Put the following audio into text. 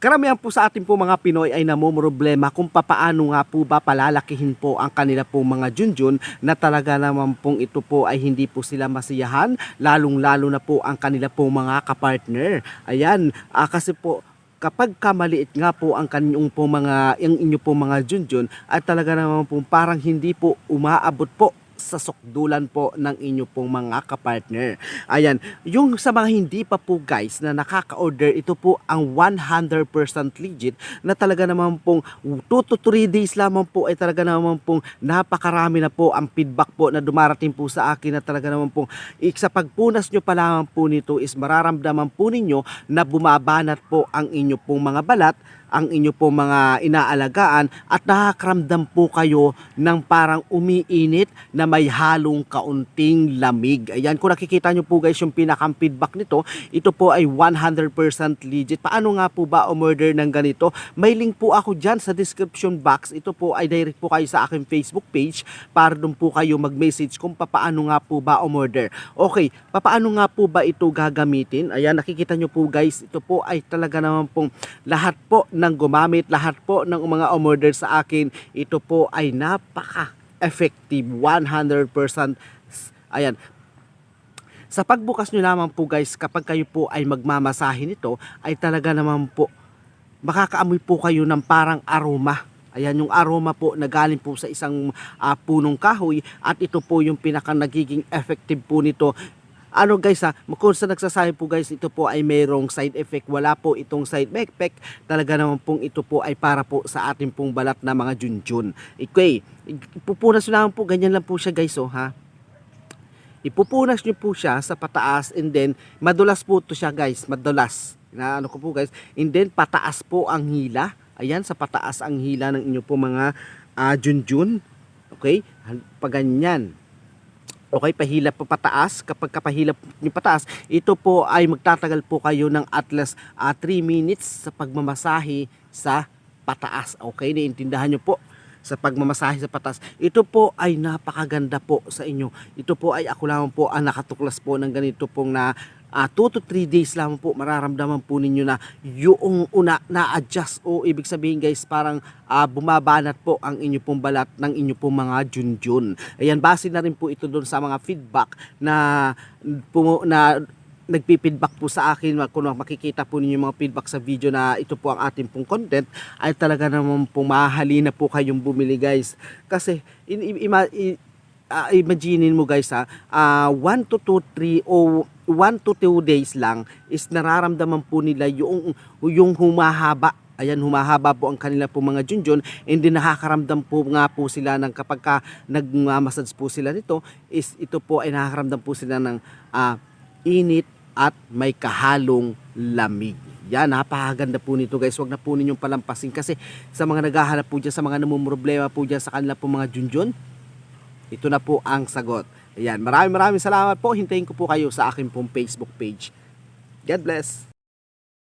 Karamihan po sa ating po mga Pinoy ay namumroblema kung papaano nga po ba palalakihin po ang kanila po mga junjun na talaga naman pong ito po ay hindi po sila masiyahan, lalong-lalo na po ang kanila po mga kapartner. Ayan, ah, kasi po kapag kamaliit nga po ang kanyang po mga yung inyo po mga junjun at talaga naman po parang hindi po umaabot po sa sukdulan po ng inyo pong mga kapartner. Ayan, yung sa mga hindi pa po guys na nakaka-order, ito po ang 100% legit na talaga naman pong 2 to 3 days lamang po ay talaga naman pong napakarami na po ang feedback po na dumarating po sa akin na talaga naman pong sa pagpunas nyo pa lamang po nito is mararamdaman po ninyo na bumabanat po ang inyo pong mga balat ang inyo po mga inaalagaan at nakakaramdam po kayo ng parang umiinit na may halong kaunting lamig. Ayan, kung nakikita nyo po guys yung pinakang feedback nito, ito po ay 100% legit. Paano nga po ba umorder ng ganito? May link po ako dyan sa description box. Ito po ay direct po kayo sa aking Facebook page para doon po kayo mag-message kung paano nga po ba umorder. Okay, paano nga po ba ito gagamitin? Ayan, nakikita nyo po guys, ito po ay talaga naman pong lahat po ng gumamit, lahat po ng mga umorder sa akin, ito po ay napaka-effective, 100%. Ayan, sa pagbukas nyo naman po guys, kapag kayo po ay magmamasahe nito, ay talaga naman po, makakaamoy po kayo ng parang aroma. Ayan yung aroma po na galing po sa isang ah, punong kahoy at ito po yung pinaka nagiging effective po nito ano guys ha, kung sa nagsasabi po guys, ito po ay mayroong side effect. Wala po itong side effect. Talaga naman pong ito po ay para po sa ating pong balat na mga junjun. Okay, ipupunas lang po, ganyan lang po siya guys oh ha. Ipupunas nyo po siya sa pataas and then madulas po to siya guys, madulas. Na ano ko po guys, and then pataas po ang hila. Ayan, sa pataas ang hila ng inyo po mga ah, junjun. Okay, paganyan. Okay, pahilap po pataas. Kapag kapahilap niyo pataas, ito po ay magtatagal po kayo ng at least 3 minutes sa pagmamasahe sa pataas. Okay, naiintindihan niyo po sa pagmamasahe sa pataas. Ito po ay napakaganda po sa inyo. Ito po ay ako lamang po ang nakatuklas po ng ganito pong na 2 to 3 days lamang po mararamdaman po ninyo na yung una na-adjust. O ibig sabihin guys parang ah, bumabanat po ang inyo pong balat ng inyo pong mga junjun. Ayan, base na rin po ito doon sa mga feedback na, pumu- na nagpi-feedback po sa akin. Kung makikita po ninyo mga feedback sa video na ito po ang ating pong content ay talaga naman po mahali na po kayong bumili guys. Kasi in, ima, i- ah, imaginein mo guys ha, 1 to 2, 3 o 1 to 2 days lang is nararamdaman po nila yung, yung humahaba Ayan, humahaba po ang kanila po mga junjun and then nakakaramdam po nga po sila ng kapag ka nagmamassage po sila nito is ito po ay nakakaramdam po sila ng ah, init at may kahalong lamig. Yan, napakaganda po nito guys. Huwag na po ninyong palampasin kasi sa mga naghahanap po dyan, sa mga namumroblema po dyan sa kanila po mga junjun, ito na po ang sagot. Ayan, maraming maraming salamat po. Hintayin ko po kayo sa akin pong Facebook page. God bless.